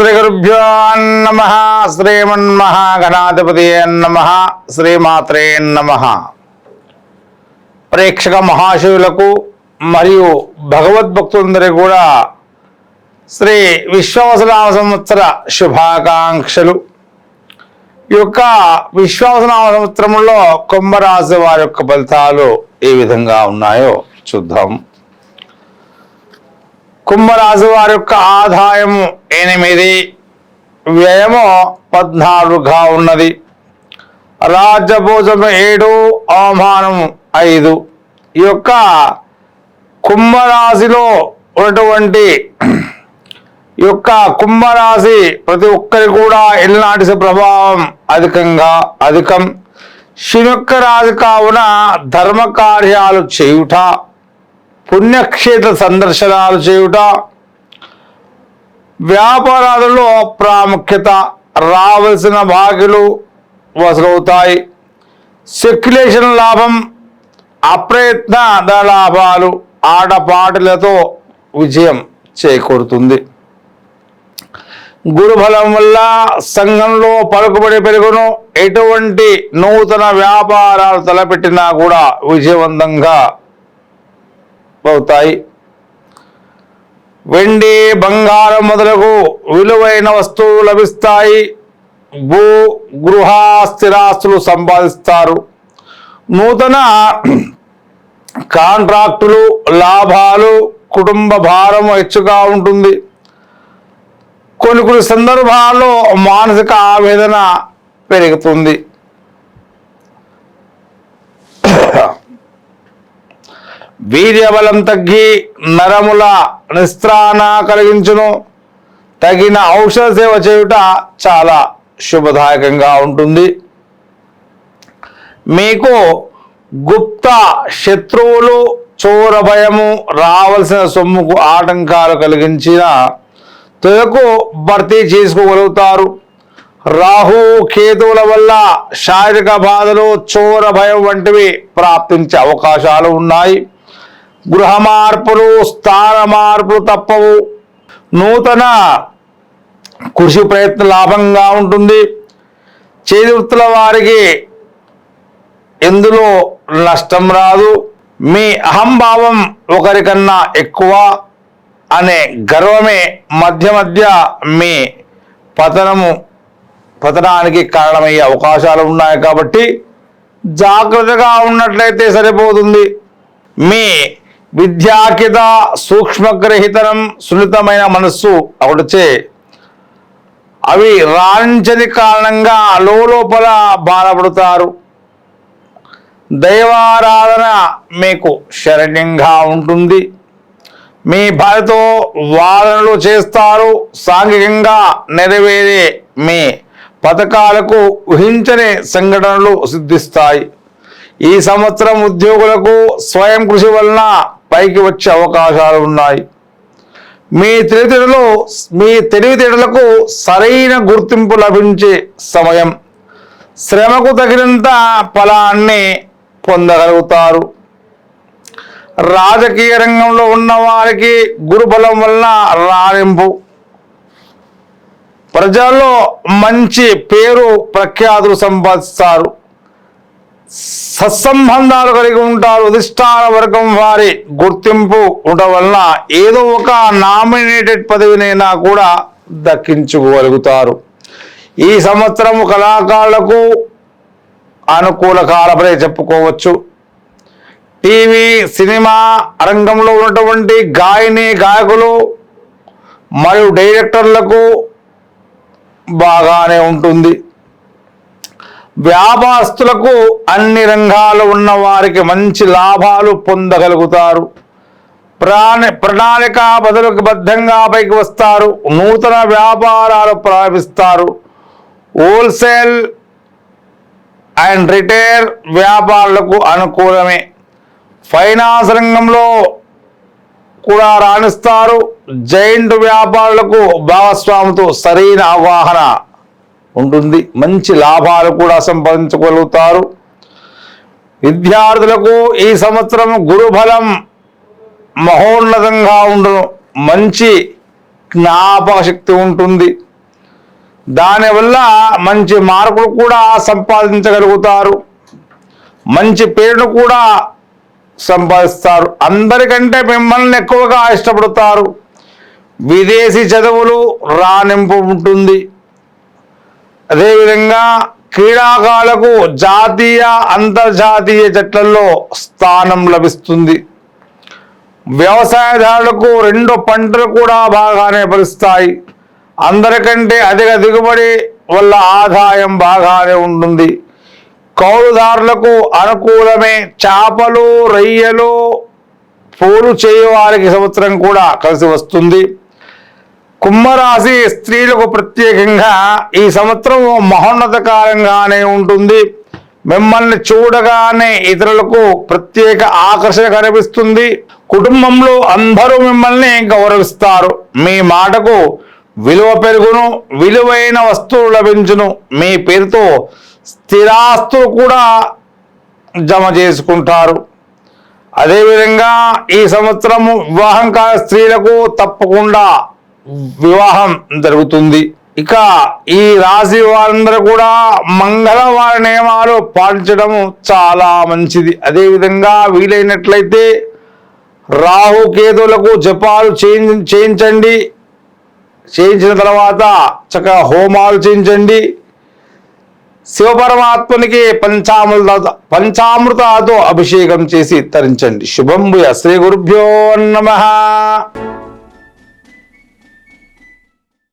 శ్రీ గురుభ్యో నమ శ్రీమన్మహాగణాధిపతి నమ శ్రీమాత్రే నమ. ప్రేక్షక మహాశివులకు మరియు భగవద్భక్తులందరికీ కూడా శ్రీ విశ్వాసనామ సంవత్సర శుభాకాంక్షలు. ఈ యొక్క విశ్వాసనామ సంవత్సరంలో కుంభరాశి వారి యొక్క ఫలితాలు ఏ విధంగా ఉన్నాయో చూద్దాం. కుంభరాశి వారి యొక్క ఆదాయము ఎనిమిది వ్యయము పద్నాలుగుగా ఉన్నది. రాజ్యభోజము ఏడు అవమానం ఐదు. ఈ యొక్క కుంభరాశిలో ఉన్నటువంటి ఈ యొక్క కుంభరాశి ప్రతి ఒక్కరి కూడా ఎల్నాటి ప్రభావం అధికంగా అధికం. శని యొక్క రాశి కావున ధర్మ కార్యాలు చేయుట పుణ్యక్షేత్ర సందర్శనాలు చేయుట వ్యాపారాలలో ప్రాముఖ్యత రావలసిన బాకీలు వసూలవుతాయి. సెక్యులేషన్ లాభం అప్రయత్న లాభాలు ఆటపాటలతో విజయం చేకూరుతుంది. గురుబలం వల్ల సంఘంలో పలుకుబడి పెరుగును ఎటువంటి నూతన వ్యాపారాలు తలపెట్టినా కూడా విజయవంతంగా అవుతాయి. వెండి బంగారం మొదలగు విలువైన వస్తువులు లభిస్తాయి. భూ గృహ స్థిరాస్తులు సంపాదిస్తారు. నూతన కాంట్రాక్టులు లాభాలు కుటుంబ భారం హెచ్చుగా ఉంటుంది. కొన్ని కొన్ని సందర్భాల్లో మానసిక ఆవేదన పెరుగుతుంది. వీర్యబలం తగ్గి నరముల నిస్త్రాణ కలిగించును. తగిన ఔషధ సేవ చేయుట చాలా శుభదాయకంగా ఉంటుంది. మీకు గుప్త శత్రువులు చోర భయము రావలసిన సొమ్ముకు ఆటంకాలు కలిగించిన తొలకు భర్తీ చేసుకోగలుగుతారు. రాహు కేతువుల వల్ల శారీరక బాధలు చోర భయం వంటివి ప్రాప్తించే అవకాశాలు ఉన్నాయి. గృహ మార్పులు స్థాన మార్పులు తప్పవు. నూతన కృషి ప్రయత్న లాభంగా ఉంటుంది. చేతి వృత్తుల వారికి ఎందులో నష్టం రాదు. మీ అహంభావం ఒకరికన్నా ఎక్కువ అనే గర్వమే మధ్య మధ్య మీ పతనము పతనానికి కారణమయ్యే అవకాశాలు ఉన్నాయి కాబట్టి జాగ్రత్తగా ఉన్నట్లయితే సరిపోతుంది. మీ విద్యాకిత సూక్ష్మగ్రహితనం సున్నితమైన మనస్సు ఒకటిచే అవి రాణించని కారణంగా లోపల బాధపడతారు. దైవారాధన మీకు శరణ్యంగా ఉంటుంది. మీ భార్యతో వాదనలు చేస్తారు. సాంఘికంగా నెరవేరే మీ పథకాలకు ఊహించని సంఘటనలు సిద్ధిస్తాయి. ఈ సంవత్సరం ఉద్యోగులకు స్వయం కృషి వలన పైకి వచ్చే అవకాశాలు ఉన్నాయి. మీ తెలివితేటలు మీ తెలివితేటలకు సరైన గుర్తింపు లభించే సమయం. శ్రమకు తగినంత ఫలాన్ని పొందగలుగుతారు. రాజకీయ రంగంలో ఉన్న వారికి గురుబలం వలన రాణింపు. ప్రజల్లో మంచి పేరు ప్రఖ్యాతులు సంపాదిస్తారు. సత్సంబంధాలు కలిగి ఉంటారు అధిష్టాన వర్గం వారి గుర్తింపు ఉండడం వలన ఏదో ఒక నామినేటెడ్ పదవినైనా కూడా దక్కించుకోగలుగుతారు. ఈ సంవత్సరం కళాకారులకు అనుకూల కాలమనే చెప్పుకోవచ్చు. టీవీ సినిమా రంగంలో ఉన్నటువంటి గాయని గాయకులు మరియు డైరెక్టర్లకు బాగానే ఉంటుంది. వ్యాపారస్తులకు అన్ని రంగాలు ఉన్న వారికి మంచి లాభాలు పొందగలుగుతారు. ప్రాణ ప్రణాళిక బదులకు బద్ధంగా పైకి వస్తారు. నూతన వ్యాపారాలు ప్రారంభిస్తారు. హోల్సేల్ అండ్ రిటైల్ వ్యాపారులకు అనుకూలమే. ఫైనాన్స్ రంగంలో కూడా రాణిస్తారు. జైంట్ వ్యాపారులకు భాగస్వామితో సరైన అవగాహన. ఉంటుంది. మంచి లాభాలు కూడా సంపాదించగలుగుతారు. విద్యార్థులకు ఈ సంవత్సరం గురుబలం మహోన్నతంగా ఉండను. మంచి జ్ఞాపక శక్తి ఉంటుంది. దానివల్ల మంచి మార్కులు కూడా సంపాదించగలుగుతారు. మంచి పేరును కూడా సంపాదిస్తారు. అందరికంటే మిమ్మల్ని ఎక్కువగా ఇష్టపడతారు. విదేశీ చదువులు రాణింపు ఉంటుంది. అదేవిధంగా క్రీడాకారులకు జాతీయ అంతర్జాతీయ జట్లలో స్థానం లభిస్తుంది. వ్యవసాయదారులకు రెండు పంటలు కూడా బాగానే ఫలిస్తాయి. అందరికంటే అధిక దిగుబడి వల్ల ఆదాయం బాగానే ఉంటుంది. కౌలుదారులకు అనుకూలమే చేపలు రొయ్యలు పూలు చేయవారికి సంవత్సరం కూడా కలిసి వస్తుంది. కుంభరాశి స్త్రీలకు ప్రత్యేకంగా ఈ సంవత్సరం మహోన్నతకారంగానే ఉంటుంది. మిమ్మల్ని చూడగానే ఇతరులకు ప్రత్యేక ఆకర్షణ కనిపిస్తుంది. కుటుంబంలో అందరూ మిమ్మల్ని గౌరవిస్తారు. మీ మాటకు విలువ పెరుగును విలువైన వస్తువులు లభించును. మీ పేరుతో స్థిరాస్తులు కూడా జమ చేసుకుంటారు. అదేవిధంగా ఈ సంవత్సరము వివాహం కాల స్త్రీలకు తప్పకుండా వివాహం జరుగుతుంది. ఇక ఈ రాశి వారందరూ కూడా మంగళవార నియమాలు పాటించడం చాలా మంచిది. అదేవిధంగా వీలైనట్లయితే రాహు కేతులకు జపాలు చేయించండి. చేయించిన తర్వాత చక్కగా హోమాలు చేయించండి. శివపరమాత్మనికి పంచామృత పంచామృతాతో అభిషేకం చేసి తరించండి. శుభం భూయ. శ్రీ గురుభ్యో నమ.